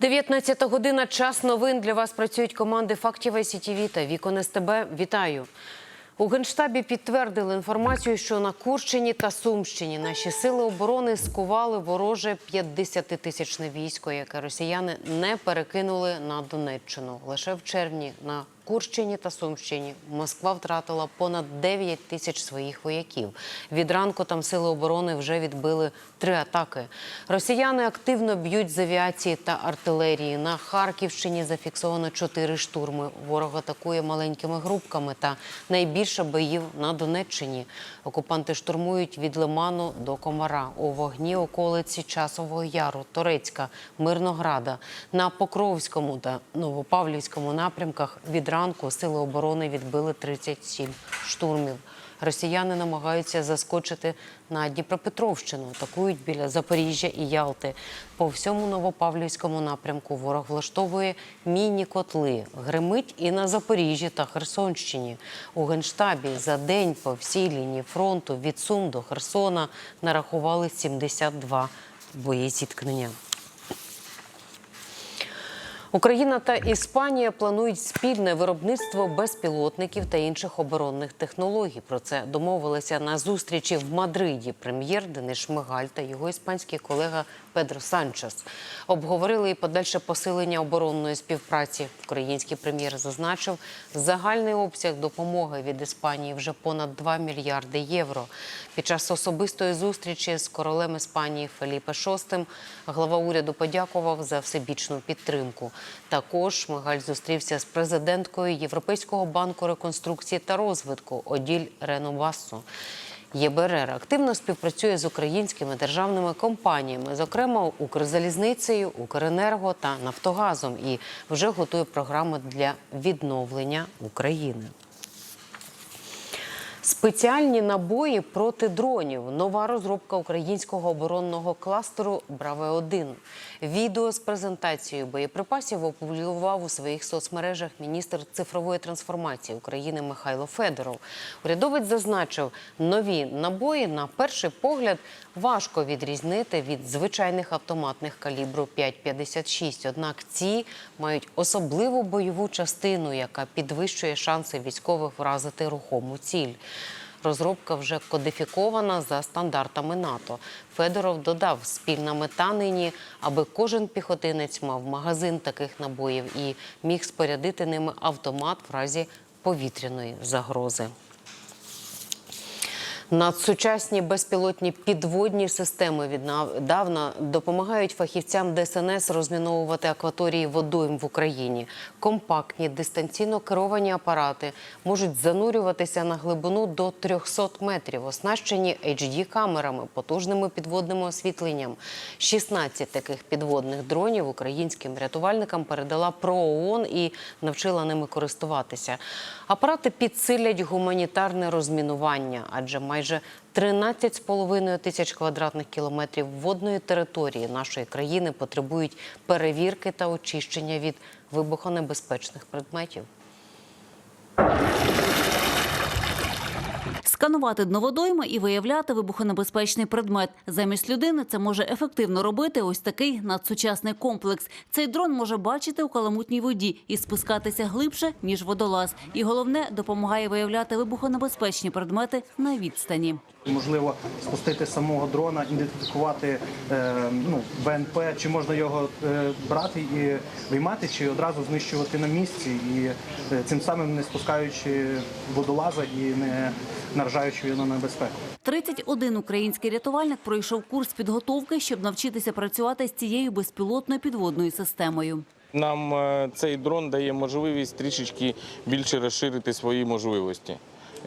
19 година. Час новин. Для вас працюють команди Фактів СІТІВІ та Вікон СТБ. Вітаю. У Генштабі підтвердили інформацію, що на Курщині та Сумщині наші сили оборони скували вороже 50-тисячне військо, яке росіяни не перекинули на Донеччину. Лише в червні на Курщині та Сумщині Москва втратила понад 9 тисяч своїх вояків. Від ранку там сили оборони вже відбили три атаки. Росіяни активно б'ють з авіації та артилерії. На Харківщині зафіксовано чотири штурми. Ворог атакує маленькими групками та найбільше боїв на Донеччині. Окупанти штурмують від Лиману до Комара. У вогні околиці Часового Яру, Торецька, Мирнограда. На Покровському та Новопавлівському напрямках від ранку сили оборони відбили 37 штурмів. Росіяни намагаються заскочити на Дніпропетровщину, атакують біля Запоріжжя і Ялти. По всьому Новопавлівському напрямку ворог влаштовує міні-котли. Гримить і на Запоріжжі та Херсонщині. У Генштабі за день по всій лінії фронту від Сум до Херсона нарахували 72 боєзіткнення. Україна та Іспанія планують спільне виробництво безпілотників та інших оборонних технологій. Про це домовилися на зустрічі в Мадриді. Прем'єр Денис Шмигаль та його іспанський колега Педро Санчес обговорили і подальше посилення оборонної співпраці. Український прем'єр зазначив, загальний обсяг допомоги від Іспанії вже понад 2 мільярди євро. Під час особистої зустрічі з королем Іспанії Феліпе VI глава уряду подякував за всебічну підтримку. Також Шмигаль зустрівся з президенткою Європейського банку реконструкції та розвитку Оділь Реновасо. ЄБРР активно співпрацює з українськими державними компаніями, зокрема Укрзалізницею, Укренерго та Нафтогазом, і вже готує програми для відновлення України. Спеціальні набої проти дронів. Нова розробка українського оборонного кластеру Браве 1 Відео з презентацією боєприпасів опублікував у своїх соцмережах міністр цифрової трансформації України Михайло Федоров. Урядовець зазначив, нові набої на перший погляд важко відрізнити від звичайних автоматних калібру 5,56. Однак ці мають особливу бойову частину, яка підвищує шанси військових вразити рухому ціль. Розробка вже кодифікована за стандартами НАТО. Федоров додав, спільна мета нині, аби кожен піхотинець мав магазин таких набоїв і міг спорядити ними автомат в разі повітряної загрози. Надсучасні безпілотні підводні системи віднедавна допомагають фахівцям ДСНС розміновувати акваторії водойм в Україні. Компактні дистанційно керовані апарати можуть занурюватися на глибину до 300 метрів, оснащені hd камерами, потужними підводним освітленням. 16 таких підводних дронів українським рятувальникам передала ПРООН і навчила ними користуватися. Апарати підсилять гуманітарне розмінування, адже майже 13,5 тисяч квадратних кілометрів водної території нашої країни потребують перевірки та очищення від вибухонебезпечних предметів. Сканувати дно водойми і виявляти вибухонебезпечний предмет. Замість людини це може ефективно робити ось такий надсучасний комплекс. Цей дрон може бачити у каламутній воді і спускатися глибше, ніж водолаз. І головне, допомагає виявляти вибухонебезпечні предмети на відстані. Можливо, спустити самого дрона, ідентифікувати е, ну, БНП, чи можна його е, брати і виймати, чи одразу знищувати на місці, і е, цим самим не спускаючи водолаза і не наражаючи його на небезпеку. 31 український рятувальник пройшов курс підготовки, щоб навчитися працювати з цією безпілотною підводною системою. Нам е, цей дрон дає можливість трішечки більше розширити свої можливості,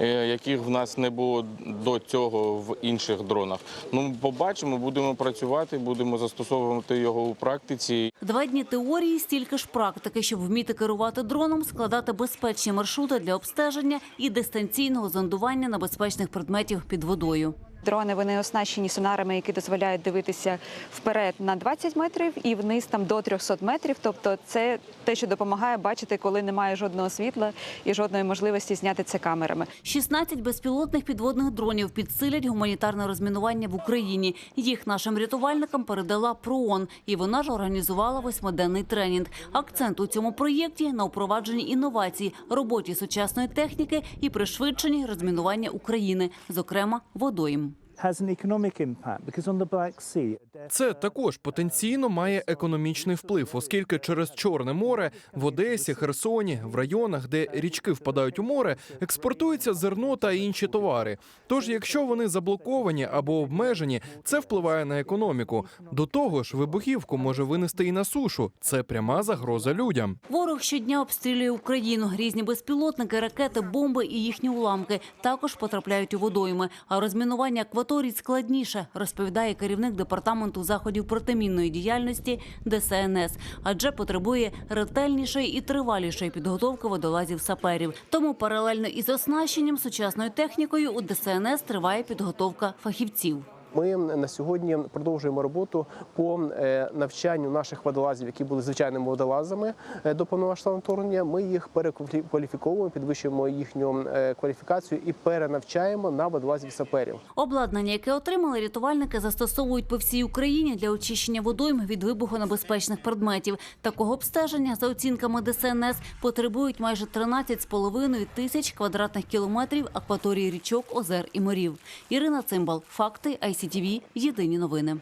яких в нас не було до цього в інших дронах. Ну, побачимо, будемо працювати, будемо застосовувати його у практиці. Два дні теорії, стільки ж практики, щоб вміти керувати дроном, складати безпечні маршрути для обстеження і дистанційного зондування небезпечних предметів під водою. Дрони вони оснащені сонарами, які дозволяють дивитися вперед на 20 метрів і вниз там до 300 метрів. Тобто, це те, що допомагає бачити, коли немає жодного світла і жодної можливості зняти це камерами. 16 безпілотних підводних дронів підсилять гуманітарне розмінування в Україні. Їх нашим рятувальникам передала ПРООН, і вона ж організувала восьмиденний тренінг. Акцент у цьому проєкті на впровадженні інновацій, роботі сучасної техніки і пришвидшенні розмінування України, зокрема водойм. Has an economic impact because on the Black Sea, Це також потенційно має економічний вплив, оскільки через Чорне море в Одесі, Херсоні, в районах, де річки впадають у море, експортується зерно та інші товари. Тож, якщо вони заблоковані або обмежені, це впливає на економіку. До того ж, вибухівку може винести і на сушу. Це пряма загроза людям. Ворог щодня обстрілює Україну. Різні безпілотники, ракети, бомби і їхні уламки також потрапляють у водойми. А розмінування акваторій складніше, розповідає керівник департаменту заходів протимінної діяльності ДСНС, адже потребує ретельнішої і тривалішої підготовки водолазів саперів. Тому паралельно із оснащенням сучасною технікою у ДСНС триває підготовка фахівців. Ми на сьогодні продовжуємо роботу по е, навчанню наших водолазів, які були звичайними водолазами е, до повномасштабного вторгнення. Ми їх перекваліфіковуємо, підвищуємо їхню е, кваліфікацію і перенавчаємо на водолазів саперів. Обладнання, яке отримали рятувальники, застосовують по всій Україні для очищення водойм від вибухонебезпечних предметів. Такого обстеження, за оцінками ДСНС, потребують майже 13,5 тисяч квадратних кілометрів акваторії річок, озер і морів. Ірина Цимбал, факти ICTV, Єдині новини.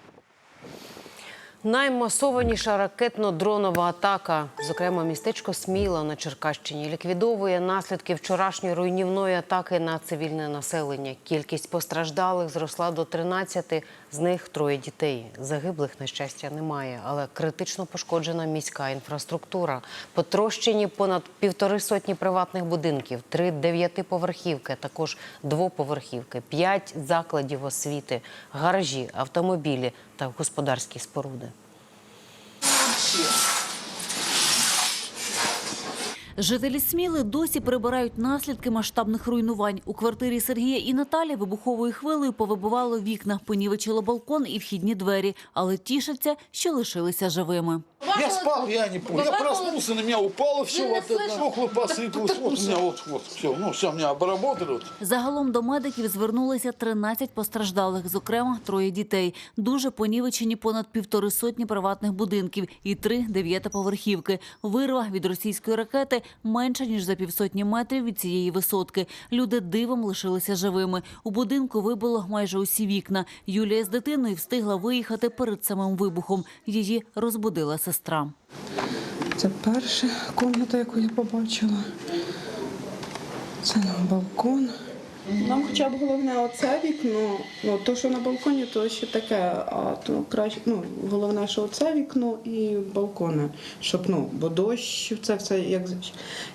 Наймасованіша ракетно-дронова атака, зокрема містечко Сміла на Черкащині, ліквідовує наслідки вчорашньої руйнівної атаки на цивільне населення. Кількість постраждалих зросла до 13, з них троє дітей. Загиблих, на щастя, немає, але критично пошкоджена міська інфраструктура. Потрощені понад півтори сотні приватних будинків, три дев'ятиповерхівки, також двоповерхівки, п'ять закладів освіти, гаражі, автомобілі та господарські споруди. Жителі Сміли досі прибирають наслідки масштабних руйнувань. У квартирі Сергія і Наталі вибуховою хвилею повибивало вікна, понівечило балкон і вхідні двері, але тішаться, що лишилися живими. Я спал, я не понял. Я проснулся, на меня упало все, вот это стекла посыпалось. Вот у меня вот, вот, все, ну все, меня обработали. Загалом до медиків звернулися 13 постраждалих, зокрема троє дітей. Дуже понівечені понад півтори сотні приватних будинків і три дев'ятиповерхівки. Вирва від російської ракети менша ніж за півсотні метрів від цієї висотки. Люди дивом лишилися живими. У будинку вибило майже усі вікна. Юлія з дитиною встигла виїхати перед самим вибухом. Її розбудила сестра. Це перша кімната, яку я побачила. Це на балкон. Нам хоча б головне оце вікно. Ну, то, що на балконі, то ще таке, а то краще, ну, головне, що оце вікно і балкони. Щоб, ну, бо дощ, це все, як,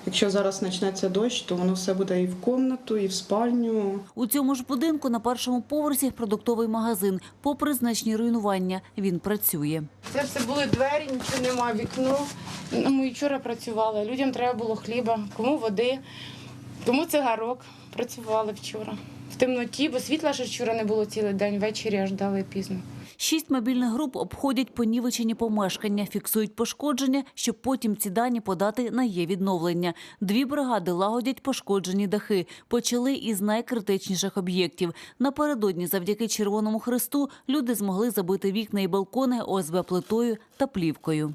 якщо зараз почнеться дощ, то воно все буде і в кімнату, і в спальню. У цьому ж будинку на першому поверсі продуктовий магазин. Попри значні руйнування, він працює. Це все були двері, нічого нема, вікно. Ну, Ми вчора працювали. Людям треба було хліба, кому води, кому цигарок. Працювали вчора. В темноті, бо світла ж вчора не було цілий день, ввечері аж дали пізно. Шість мобільних груп обходять понівечені помешкання, фіксують пошкодження, щоб потім ці дані подати на є відновлення. Дві бригади лагодять пошкоджені дахи. Почали із найкритичніших об'єктів. Напередодні, завдяки Червоному Хресту, люди змогли забити вікна і балкони ОСБ плитою та плівкою.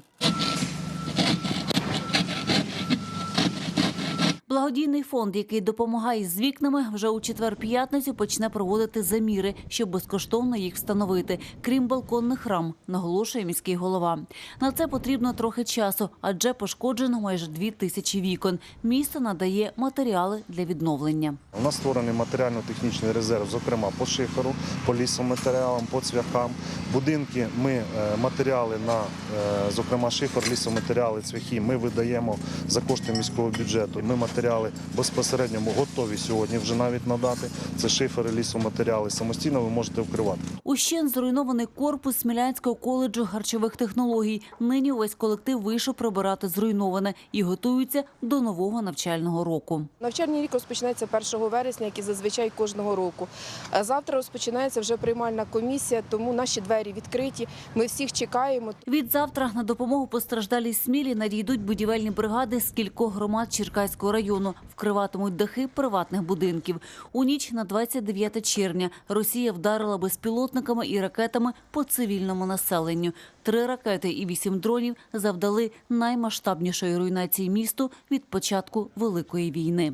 Благодійний фонд, який допомагає з вікнами, вже у четвер-п'ятницю почне проводити заміри, щоб безкоштовно їх встановити, крім балконних рам, наголошує міський голова. На це потрібно трохи часу, адже пошкоджено майже дві тисячі вікон. Місто надає матеріали для відновлення. У нас створений матеріально-технічний резерв, зокрема по шиферу, по лісоматеріалам, по цвяхам. Будинки ми е, матеріали на, е, зокрема, шифер, лісоматеріали, цвяхи, ми видаємо за кошти міського бюджету. Ми матеріали лісоматеріали безпосередньо ми готові сьогодні вже навіть надати. Це шифери, лісоматеріали. Самостійно ви можете вкривати. Ущен зруйнований корпус Смілянського коледжу харчових технологій. Нині увесь колектив вийшов прибирати зруйноване і готуються до нового навчального року. Навчальний рік розпочнеться 1 вересня, як і зазвичай кожного року. А Завтра розпочинається вже приймальна комісія, тому наші двері відкриті. Ми всіх чекаємо. Від завтра на допомогу постраждалій смілі надійдуть будівельні бригади з кількох громад Черкаського району. Вкриватимуть дахи приватних будинків. У ніч на 29 червня Росія вдарила безпілотниками і ракетами по цивільному населенню. Три ракети і вісім дронів завдали наймасштабнішої руйнації місту від початку Великої війни.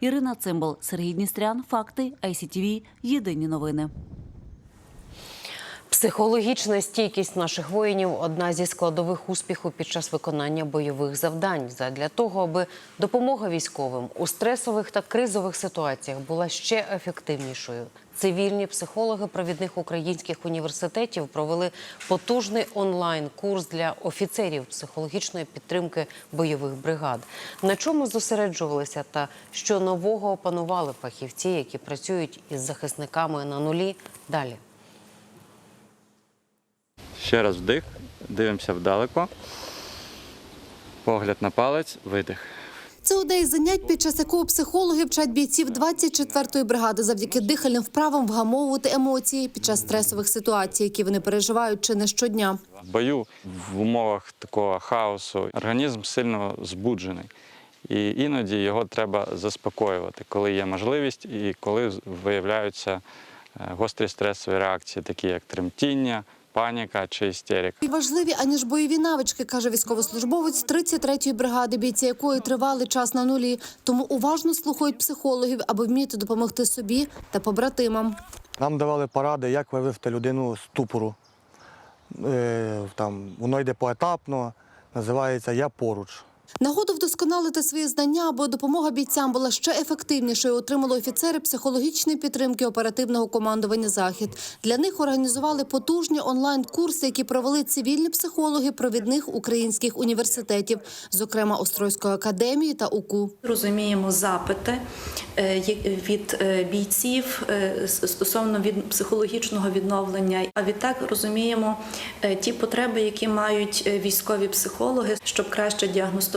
Ірина Цимбал, Сергій Дністрян. Факти ICTV. Єдині новини. Психологічна стійкість наших воїнів одна зі складових успіху під час виконання бойових завдань. Задля того, аби допомога військовим у стресових та кризових ситуаціях була ще ефективнішою. Цивільні психологи провідних українських університетів провели потужний онлайн-курс для офіцерів психологічної підтримки бойових бригад. На чому зосереджувалися та що нового опанували фахівці, які працюють із захисниками на нулі. Далі. Ще раз вдих, дивимося вдалеко. Погляд на палець, видих. Це одне із занять, під час якого психологи вчать бійців 24-ї бригади завдяки дихальним вправам вгамовувати емоції під час стресових ситуацій, які вони переживають чи не щодня. В бою в умовах такого хаосу організм сильно збуджений. І іноді його треба заспокоювати, коли є можливість і коли виявляються е, гострі стресові реакції, такі як тремтіння, паніка чи істерика. І важливі аніж бойові навички, каже військовослужбовець 33-ї бригади, бійці якої тривалий час на нулі. Тому уважно слухають психологів, аби вміти допомогти собі та побратимам. Нам давали поради, як вивести людину з ступору. Е, там, воно йде поетапно, називається Я поруч. Нагоду вдосконалити свої знання, аби допомога бійцям була ще ефективнішою, отримали офіцери психологічної підтримки оперативного командування Захід. Для них організували потужні онлайн-курси, які провели цивільні психологи провідних українських університетів, зокрема Острозької академії та УКУ. Розуміємо запити е, від е, бійців е, стосовно від психологічного відновлення. А відтак розуміємо ті потреби, які мають військові психологи, щоб краще діагностувати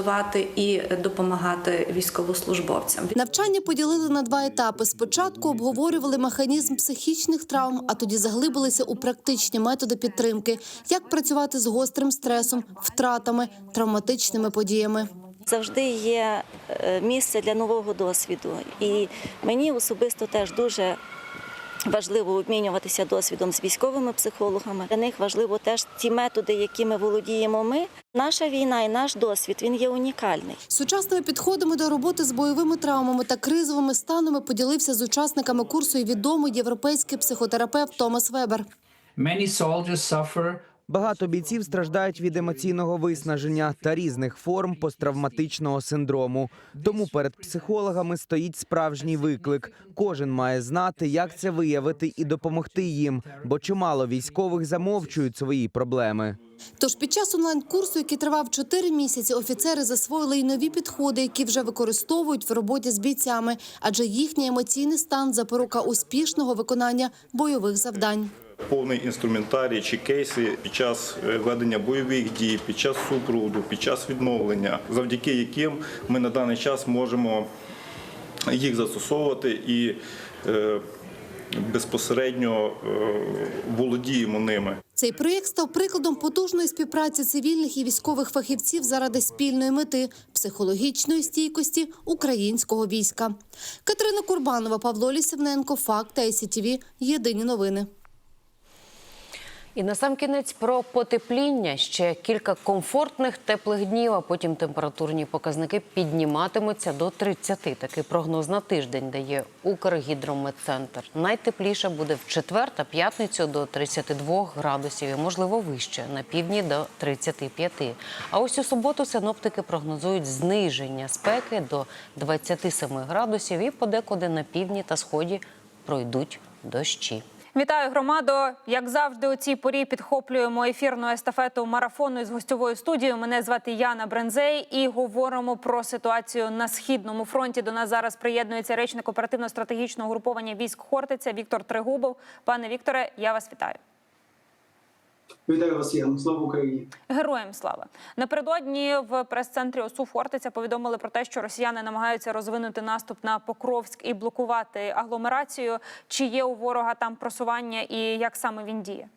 і допомагати військовослужбовцям. Навчання поділили на два етапи. Спочатку обговорювали механізм психічних травм, а тоді заглибилися у практичні методи підтримки, як працювати з гострим стресом, втратами, травматичними подіями. завжди є е, місце для нового досвіду. І мені особисто теж дуже важливо обмінюватися досвідом з військовими психологами. Для них важливо теж ті методи, якими володіємо ми. Наша війна і наш досвід він є унікальний. Сучасними підходами до роботи з бойовими травмами та кризовими станами поділився з учасниками курсу і відомий європейський психотерапевт Томас Вебер. Багато бійців страждають від емоційного виснаження та різних форм посттравматичного синдрому. Тому перед психологами стоїть справжній виклик. Кожен має знати, як це виявити і допомогти їм, бо чимало військових замовчують свої проблеми. Тож під час онлайн-курсу, який тривав 4 місяці, офіцери засвоїли й нові підходи, які вже використовують в роботі з бійцями, адже їхній емоційний стан запорука успішного виконання бойових завдань. Повний інструментарій чи кейси під час е, ведення бойових дій, під час супроводу, під час відновлення, завдяки яким ми на даний час можемо їх застосовувати і е, безпосередньо е, володіємо ними. Цей проєкт став прикладом потужної співпраці цивільних і військових фахівців заради спільної мети психологічної стійкості українського війська. Катерина Курбанова, Павло Лісівненко, Факт ICTV. Єдині новини. І на сам кінець про потепління. Ще кілька комфортних теплих днів, а потім температурні показники підніматимуться до 30. Такий прогноз на тиждень дає Укргідрометцентр. Найтепліше буде в четвер та п'ятницю до 32 градусів, і, можливо, вище на півдні до 35. А ось у суботу синоптики прогнозують зниження спеки до 27 градусів і подекуди на півдні та сході пройдуть дощі. Вітаю громадо. Як завжди, у цій порі підхоплюємо ефірну естафету марафону із гостьовою студією. Мене звати Яна Брензей і говоримо про ситуацію на східному фронті. До нас зараз приєднується речник оперативно-стратегічного груповання військ Хортиця Віктор Тригубов. Пане Вікторе, я вас вітаю. Вітаю вас, Яна. Слава Україні. Героям слава напередодні в прес-центрі ОСУ Фортиця повідомили про те, що росіяни намагаються розвинути наступ на Покровськ і блокувати агломерацію. Чи є у ворога там просування і як саме він діє?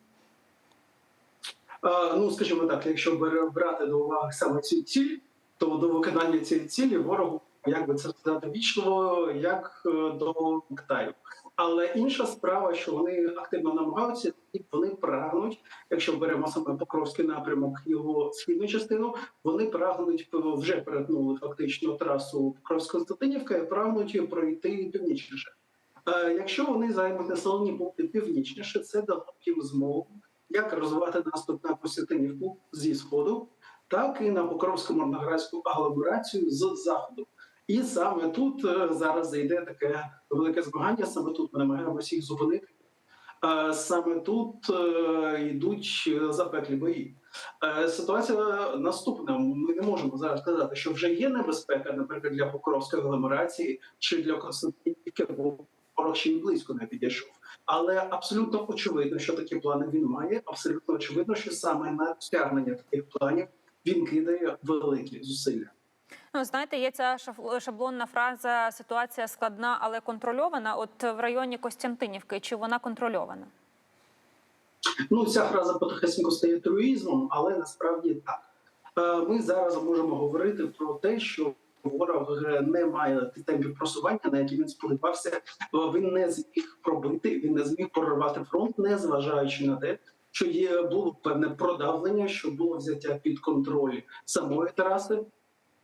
А, ну, скажімо так, якщо брати до уваги саме цю ціль, то до виконання цієї цілі ворогу, як би це сказати, вічливо, як е, до Китаю. Але інша справа, що вони активно намагаються, і вони прагнуть, якщо беремо саме Покровський напрямок, його східну частину, вони прагнуть вже перетнули фактично трасу Покровськ-Константинівка і прагнуть пройти північніше. Е, Якщо вони займуть населені пункти північніше, це дало їм змогу як розвивати наступ на Костянтинівку зі сходу, так і на Покровську морноградську агломерацію з заходу. І саме тут е, зараз зайде таке велике змагання. Саме тут ми намагаємося їх зупинити. Е, Саме тут е, йдуть запеклі бої. Ситуація наступна. Ми не можемо зараз сказати, що вже є небезпека, наприклад, для Покровської агломерації чи для Константинівки, бо ворог ще й близько не підійшов. Але абсолютно очевидно, що такі плани він має. Абсолютно очевидно, що саме на стягнення таких планів він кидає великі зусилля. Ну, знаєте, є ця шаблонна фраза ситуація складна, але контрольована. От в районі Костянтинівки, чи вона контрольована? Ну, ця фраза потихесенько стає труїзмом, але насправді так. Е, Ми зараз можемо говорити про те, що ворог не має темпів просування, на які він сподівався. Е, Він не зміг пробити, він не зміг прорвати фронт, не зважаючи на те, що є було певне продавлення, що було взяття під контроль самої траси.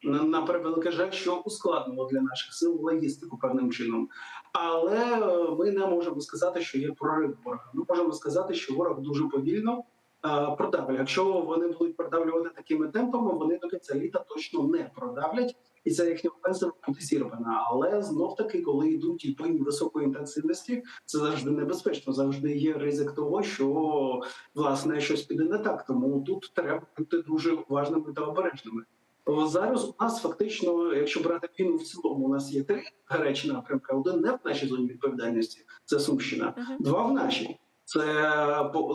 На, превелике жаль, що ускладнило для наших сил логістику певним чином. Але е, ми не можемо сказати, що є прорив ворога. Ми можемо сказати, що ворог дуже повільно е, продавлює. Якщо вони будуть продавлювати такими темпами, вони до кінця літа точно не продавлять, і ця їхня офенсива буде зірвана. Але знов таки, коли йдуть і бої високої інтенсивності, це завжди небезпечно. Завжди є ризик того, що власне щось піде не так. Тому тут треба бути дуже уважними та обережними. Зараз у нас фактично, якщо брати війну в цілому, у нас є три гарячі напрямки. Один не в нашій зоні відповідальності, це Сумщина, два в нашій. Це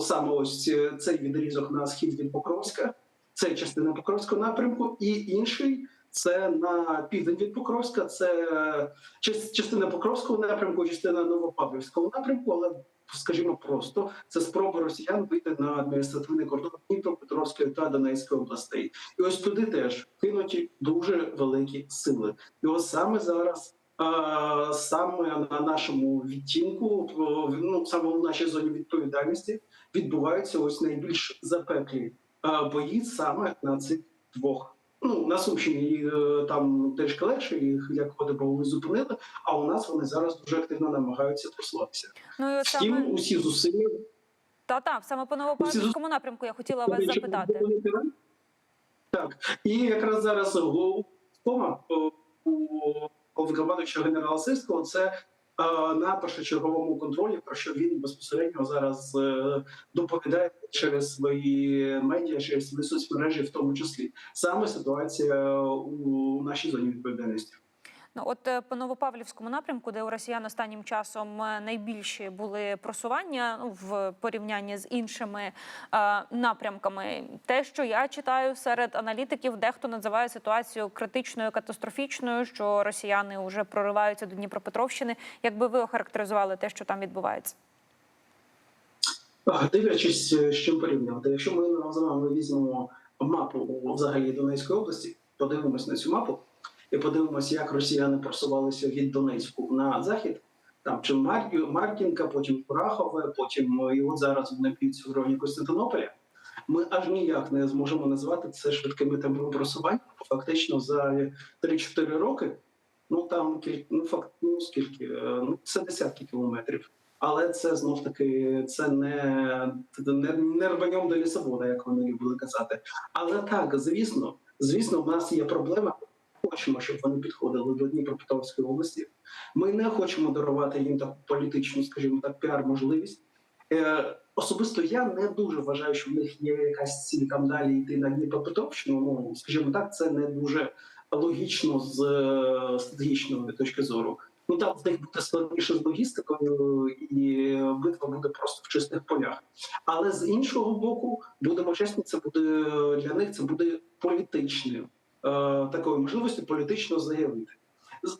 саме ось цей відрізок на схід від Покровська, це частина Покровського напрямку, і інший це на південь від Покровська. Це част- частина Покровського напрямку, частина Новопавлівського напрямку, але скажімо просто, це спроба росіян вийти на адміністративний кордон Дніпропетровської та Донецької областей. І ось туди теж кинуті дуже великі сили. І ось саме зараз. Саме на нашому відтінку, ну саме в нашій зоні відповідальності, відбуваються ось найбільш запеклі бої саме на цих двох. Ну на Сумщині е, там трішки легше, їх як води були зупинили. А у нас вони зараз дуже активно намагаються просуватися. Ну і от Втім, саме усі зусилля та та саме по Новопавлівському напрямку я хотіла вас запитати. Так, і якраз зараз кома у виконавчого генерала Сирського це е, на першочерговому контролі, про що він безпосередньо зараз е, доповідає через свої медіа, через свої соцмережі, в тому числі саме ситуація у нашій зоні відповідальності. Ну от е, по Новопавлівському напрямку, де у росіян останнім часом е, найбільші були просування ну, в порівнянні з іншими е, напрямками. Те, що я читаю серед аналітиків, дехто називає ситуацію критичною, катастрофічною, що росіяни вже прориваються до Дніпропетровщини. Як би ви охарактеризували те, що там відбувається? Дивлячись, е, з чим порівнювати. Якщо ми з вами візьмемо мапу взагалі Донецької області, подивимось на цю мапу і подивимося, як росіяни просувалися від Донецьку на захід. Там чи Мар- Маркінка, потім Курахове, потім е, і от зараз вони б'ються в районі Костянтинополя. Ми аж ніяк не зможемо назвати це швидкими темпами просування. Фактично за 3-4 роки. Ну там ну факт, ну скільки? е, Ну це десятки кілометрів. Але це знов таки це не, не, не рваньом до Лісабона, як вони любили казати. Але так, звісно, звісно, в нас є проблема. Хочемо, щоб вони підходили до Дніпропетровської області. Ми не хочемо дарувати їм таку політичну, скажімо так, піар-можливість. Е, Особисто я не дуже вважаю, що в них є якась ціль там далі йти на Дніпропетровщину. Ну скажімо так, це не дуже логічно з е, стратегічної точки зору. Ну там в них буде складніше з логістикою, і битва буде просто в чистих полях. Але з іншого боку, будемо чесні, це буде для них це буде політичною е, такою можливістю політично заявити.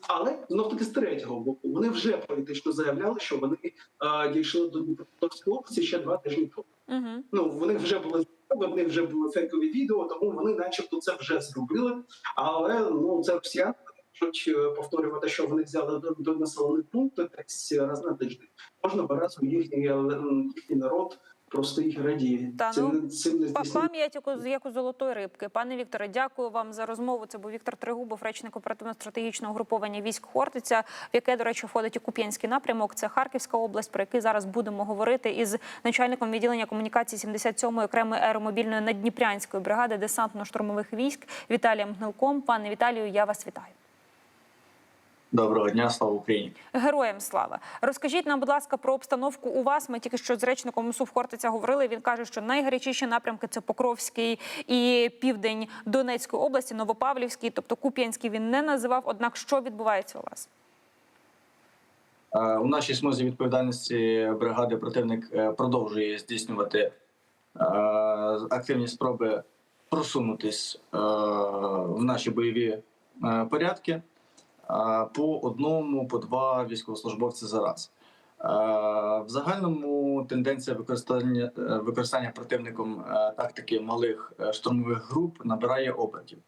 Але знов таки з третього боку вони вже політично заявляли, що вони е, дійшли до Дніпропетровської області ще два тижні тому. Угу. Ну вони вже були в них вже були фейкові відео, тому вони, начебто, це вже зробили. Але ну це росіяни можуть е, повторювати, що вони взяли до, до населених пунктів десь раз на тиждень. Кожного разу їхній, е, їхній народ просто їх радіє. Та, Це ну, не- цим не Па- Пам'ять як у- золотої рибки. Пане Вікторе, дякую вам за розмову. Це був Віктор Тригубов, речник оперативно-стратегічного груповання військ Хортиця, в яке, до речі, входить і Куп'янський напрямок. Це Харківська область, про який зараз будемо говорити із начальником відділення комунікації 77-ї окремої аеромобільної наддніпрянської бригади десантно-штурмових військ Віталієм Гнилком. Пане Віталію, я вас вітаю. Доброго дня, слава Україні. Героям слава. Розкажіть нам, будь ласка, про обстановку у вас. Ми тільки що з речником МСУ Хортиця говорили. Він каже, що найгарячіші напрямки це Покровський і південь Донецької області, Новопавлівський, тобто Куп'янський він не називав. Однак, що відбувається у вас? Е, У нашій смузі відповідальності бригади противник е, продовжує здійснювати е, активні спроби просунутись в наші бойові порядки по одному, по два військовослужбовці за раз. В загальному тенденція використання е, використання противником е, тактики малих е, штурмових груп набирає обертів.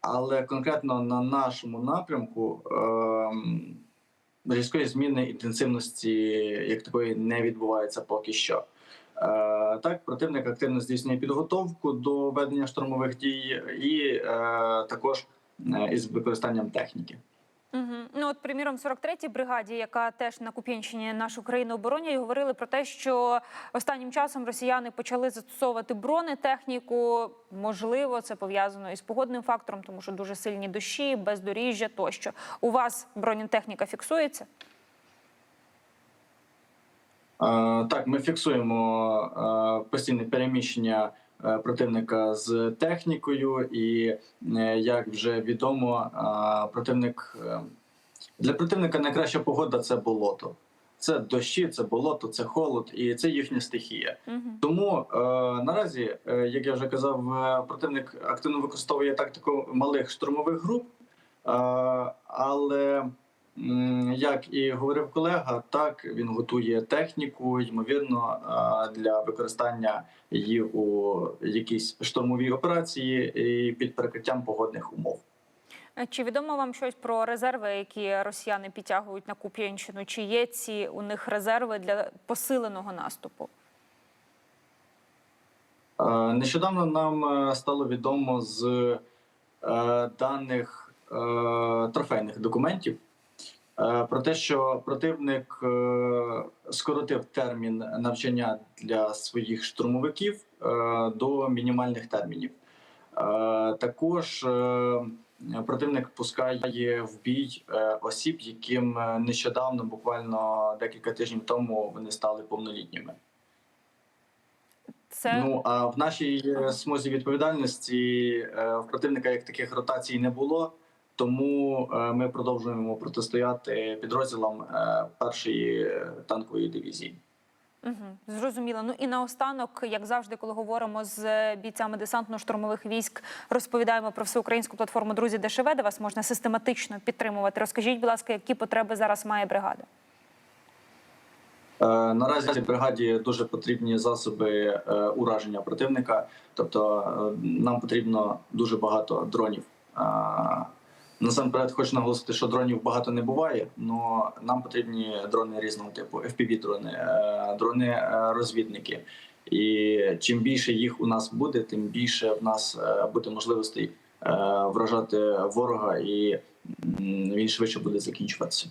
Але конкретно на нашому напрямку ем, різкої зміни інтенсивності як такої не відбувається поки що. Так, противник активно здійснює підготовку до ведення штурмових дій і також із використанням техніки. Угу. Ну от, приміром, в 43-й бригаді, яка теж на Куп'янщині нашу країну оборонює, говорили про те, що останнім часом росіяни почали застосовувати бронетехніку. Можливо, це пов'язано із погодним фактором, тому що дуже сильні дощі, бездоріжжя тощо. У вас бронетехніка фіксується? Е, Так, ми фіксуємо е, постійне переміщення противника з технікою, і е, як вже відомо, е, противник е, для противника найкраща погода це болото. Це дощі, це болото, це холод, і це їхня стихія. Тому е, наразі, е, як я вже казав, е, противник активно використовує тактику малих штурмових груп, е, але як і говорив колега, так він готує техніку, ймовірно, для використання її у якійсь штурмовій операції і під прикриттям погодних умов. Чи відомо вам щось про резерви, які росіяни підтягують на Куп'янщину? Чи є ці у них резерви для посиленого наступу? Нещодавно нам е, стало відомо з е, даних е, трофейних документів про те, що противник е, скоротив термін навчання для своїх штурмовиків е, до мінімальних термінів. Е, Також е, противник пускає в бій е, осіб, яким е, нещодавно, буквально декілька тижнів тому, вони стали повнолітніми. Це Ну а в нашій е, смузі відповідальності е, в противника як таких ротацій не було, тому е, ми продовжуємо протистояти підрозділам е, першої е, танкової дивізії. Угу, зрозуміло. Ну і наостанок, як завжди, коли говоримо з бійцями десантно-штурмових військ, розповідаємо про всеукраїнську платформу Друзі ДШВ, де вас можна систематично підтримувати. Розкажіть, будь ласка, які потреби зараз має бригада? Наразі бригаді дуже потрібні засоби ураження противника, тобто нам потрібно дуже багато дронів. Е, Насамперед хочу наголосити, що дронів багато не буває, але нам потрібні дрони різного типу: FPV-дрони, е, дрони-розвідники. І чим більше їх у нас буде, тим більше в нас е, буде можливостей е, вражати ворога, і він швидше буде закінчуватися.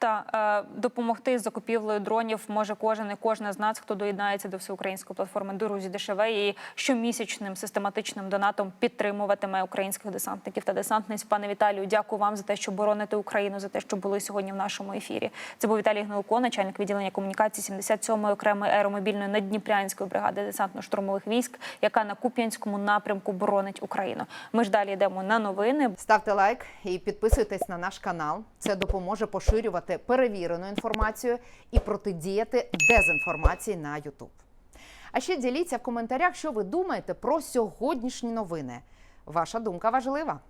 Та е, допомогти з закупівлею дронів може кожен і кожна з нас, хто доєднається до всеукраїнської платформи Друзі ДШВ і щомісячним систематичним донатом підтримуватиме українських десантників та десантниць. Пане Віталію, дякую вам за те, що бороните Україну, за те, що були сьогодні в нашому ефірі. Це був Віталій Гнилко, начальник відділення комунікації 77-ї окремої аеромобільної наддніпрянської бригади десантно-штурмових військ, яка на Куп'янському напрямку боронить Україну. Ми ж далі йдемо на новини. Ставте лайк і підписуйтесь на наш канал. Це допоможе поширювати перевірену інформацію і протидіяти дезінформації на YouTube. А ще діліться в коментарях, що ви думаєте про сьогоднішні новини. Ваша думка важлива.